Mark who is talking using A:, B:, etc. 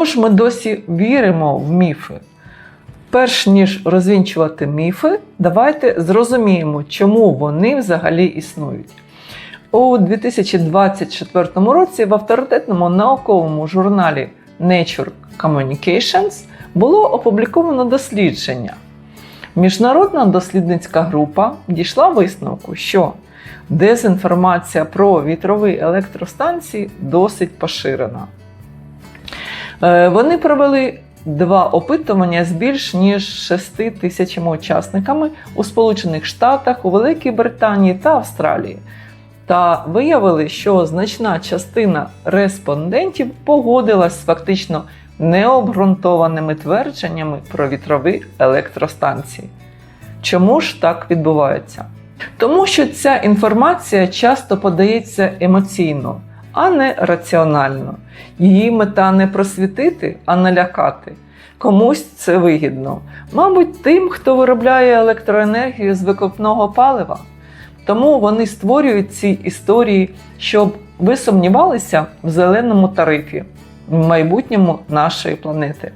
A: Тож ми досі віримо в міфи. Перш ніж розвінчувати міфи, давайте зрозуміємо, чому вони взагалі існують. У 2024 році в авторитетному науковому журналі Nature Communications було опубліковано дослідження. Міжнародна дослідницька група дійшла висновку, що дезінформація про вітрові електростанції досить поширена. Е, Вони провели два опитування з більш ніж 6 тисячами учасниками у Сполучених Штатах, у Великій Британії та Австралії. Та виявили, що значна частина респондентів погодилась з фактично необґрунтованими твердженнями про вітрові електростанції. Чому ж так відбувається? Тому що ця інформація часто подається емоційно, а не раціонально. Її мета не просвітити, а налякати. Комусь це вигідно. Мабуть, тим, хто виробляє електроенергію з викопного палива. Тому вони створюють ці історії, щоб ви сумнівалися в зеленому тарифі, в майбутньому нашої планети.